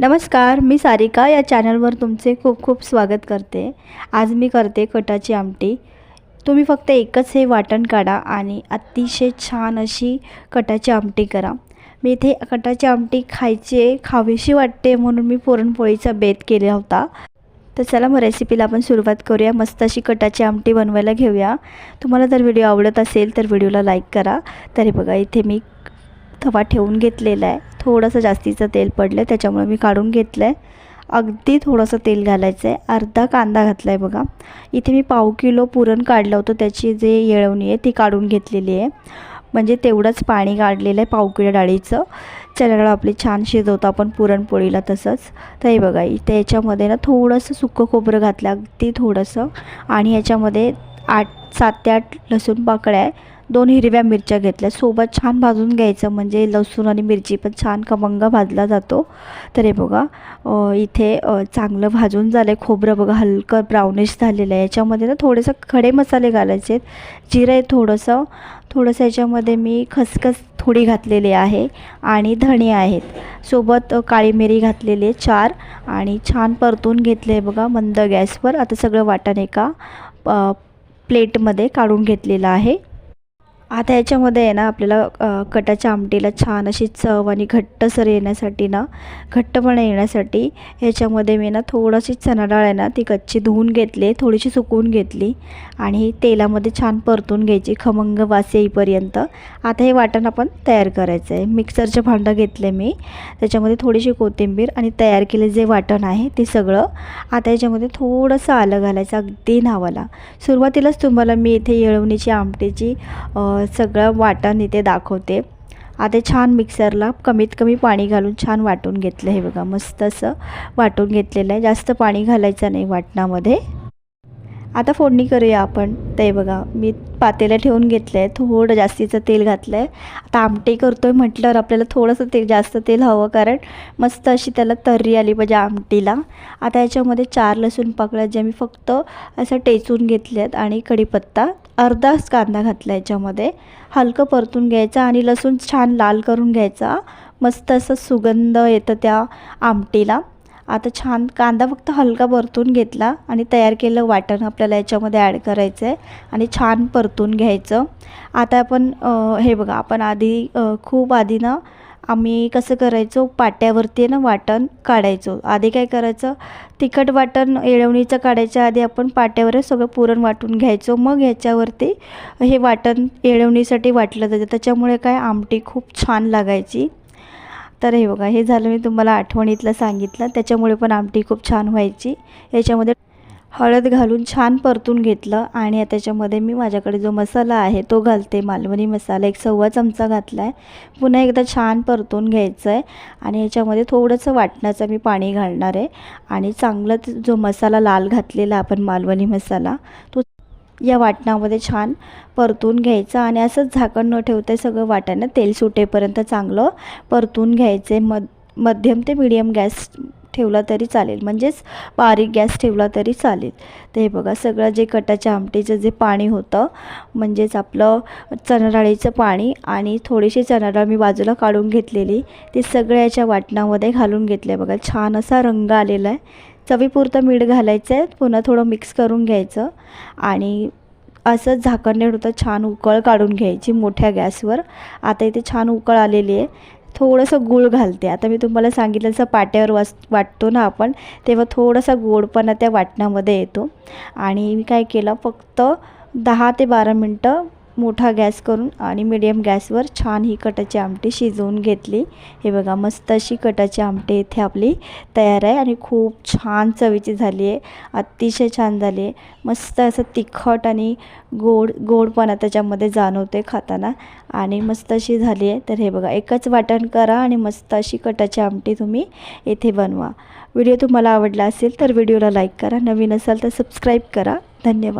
नमस्कार मी सारिका या चॅनलवर तुमचे खूप खूप स्वागत करते. आज मी करते कटाची आमटी. तुम्ही फक्त एकच हे वाटण काढा आणि अतिशय छान अशी कटाची आमटी करा. मी इथे कटाची आमटी खायची खावीशी वाटते म्हणून मी पुरणपोळीचा बेत केला होता. तर चला मग रेसिपीला आपण सुरुवात करूया. मस्त अशी कटाची आमटी बनवायला घेऊया. तुम्हाला जर व्हिडिओ आवडत असेल तर व्हिडिओला लाईक करा. तरी बघा इथे मी तवा ठेवून घेतलेला आहे. थोडंसं जास्तीचं तेल पडलं आहे त्याच्यामुळे मी काढून घेतलं आहे अगदी थोडंसं तेल घालायचं आहे अर्धा कांदा घातला आहे बघा. इथे मी पाव किलो पुरण काढलं होतं त्याची जे येळवणी आहे ती काढून घेतलेली आहे. म्हणजे तेवढंच पाणी काढलेलं आहे पाव किलो डाळीचं. चण्याडाळ आपली छान शिजवतो आपण पुरणपोळीला तसंच. तर हे बघा इथे याच्यामध्ये ना थोडंसं सुकं खोबरं घातलं अगदी थोडंसं. आणि याच्यामध्ये आठ सात ते आठ लसूण पाकळ्या आहे. दोन हिरव्या मिरच्या घेतल्या. सोबत छान भाजून घ्यायचं म्हणजे लसूण आणि मिरची पण छान खमंग भाजला जातो. तर हे बघा इथे चांगलं भाजून झालं आहे खोबरं बघा हलकं ब्राउनिश झालेलं आहे. याच्यामध्ये ना थोडेसं खडे मसाले घालायचे आहेत. जिरं आहे थोडंसं. थोडंसं याच्यामध्ये मी खसखस थोडी घातलेली आहे आणि धणे आहेत. सोबत काळी मिरी घातलेली आहे चार. आणि छान परतून घेतले आहे बघा मंद गॅसवर. आता सगळं वाटण एका प्लेटमध्ये काढून घेतलेलं आहे. आता याच्यामध्ये आहे ना आपल्याला कटाच्या आमटीला छान अशी चव आणि घट्टसर येण्यासाठी ना घट्टपणा येण्यासाठी ह्याच्यामध्ये मी ना थोडीशी चणा डाळ आहे ना ती कच्ची धुवून घेतली थोडीशी सुकवून घेतली आणि तेलामध्ये छान परतून घ्यायची खमंग वास येईपर्यंत. आता हे वाटण आपण तयार करायचं आहे. मिक्सरचं भांडं घेतलं मी. त्याच्यामध्ये थोडीशी कोथिंबीर आणि तयार केले जे वाटण आहे ते सगळं. आता याच्यामध्ये थोडंसं आलं घालायचं अगदी नावाला. सुरुवातीलाच तुम्हाला मी इथे येळवणीची आमटीची सगळं वाटण इथे दाखवते. आता छान मिक्सरला कमीत कमी पाणी घालून छान वाटून घेतलं. हे बघा मस्त असं वाटून घेतलेलं आहे. जास्त पाणी घालायचं नाही वाटणामध्ये. आता फोडणी करूया आपण. ते बघा मी पातेलं ठेवून घेतलं आहे थोडं जास्तीचं तेल घातलं आहे आता आमटी करतो आहे म्हटल्यावर आपल्याला थोडंसं तेल जास्त तेल हवं कारण मस्त अशी त्याला तर्री आली पाहिजे आमटीला. आता याच्यामध्ये चार लसूण पाकळ्या ज्या मी फक्त असं टेचून घेतल्यात आणि कढीपत्ता अर्धाच कांदा घातला याच्यामध्ये. हलकं परतून घ्यायचा आणि लसूण छान लाल करून घ्यायचा. मस्त असं सुगंध येतं त्या आमटीला. आता छान कांदा फक्त हलका परतून घेतला आणि तयार केलं वाटण आपल्याला याच्यामध्ये ॲड करायचं आहे आणि छान परतून घ्यायचं. आता आपण हे बघा आपण आधी खूप आधी ना आम्ही कसं करायचो? पाट्यावरती ना वाटण काढायचो. आधी काय करायचं? तिखट वाटण येळवणीचं काढायच्या आधी आपण पाट्यावर सगळं पुरण वाटून घ्यायचो. मग ह्याच्यावरती हे वाटण येळवणीसाठी वाटलं जातं त्याच्यामुळे काय? आमटी खूप छान लागायची. तर हे बघा हे झालं मी तुम्हाला आठवणीतलं सांगितलं. त्याच्यामुळे पण आमटी खूप छान व्हायची. याच्यामध्ये हळद घालून छान परतून घेतलं आणि त्याच्यामध्ये मी माझ्याकडे जो मसाला आहे तो घालते. मालवणी मसाला एक सव्वा चमचा घातला आहे पुन्हा एकदा छान परतून घ्यायचं आहे आणि याच्यामध्ये थोडंसं वाटण्याचं मी पाणी घालणार आहे. आणि चांगलं जो मसाला लाल घातलेला आपण मालवणी मसाला तो या वाटणामध्ये छान परतून घ्यायचं आणि असंच झाकण न ठेवता सगळं वाटाणं तेल सुटेपर्यंत चांगलं परतून घ्यायचे. आहे मध मध्यम ते मिडियम गॅस ठेवला तरी चालेल. म्हणजेच बारीक गॅस ठेवला तरी चालेल. तर हे बघा सगळं जे कटाच्या आमटीचं जे पाणी होतं म्हणजेच आपलं चणाडाळीचं पाणी आणि थोडीशी चणाडाळ मी बाजूला काढून घेतलेली ते सगळ्याच्या वाटणामध्ये घालून घेतलं आहे बघा छान असा रंग आलेला आहे. चवीपुरतं मीठ घालायचं आहे. पुन्हा थोडं मिक्स करून घ्यायचं. आणि असंच झाकण होतं छान उकळ काढून घ्यायची मोठ्या गॅसवर. आता इथे छान उकळ आलेली आहे. थोडंसं गूळ घालते. आता मी तुम्हाला सांगितलं जसं पाट्यावर वास वाटतो ना आपण तेव्हा थोडासा गोडपणा त्या वाटणामध्ये येतो. आणि मी काय केलं फक्त दहा ते बारा मिनटं मोठा गॅस करून आणि मिडियम गॅसवर छान ही कटाची आमटी शिजवून घेतली. हे बघा मस्त अशी कटाची आमटी इथे आपली तयार आहे आणि खूप छान चवीची झाली आहे अतिशय छान झाली आहे मस्त असं तिखट आणि गोड गोडपणा त्याच्यामध्ये जाणवते खाताना. आणि मस्त अशी झाली आहे तर हे बघा एकच वाटण करा आणि मस्त अशी कटाची आमटी तुम्ही येथे बनवा. व्हिडिओ तुम्हाला आवडला असेल तर व्हिडिओला लाईक करा. नवीन असाल तर सबस्क्राईब करा. धन्यवाद.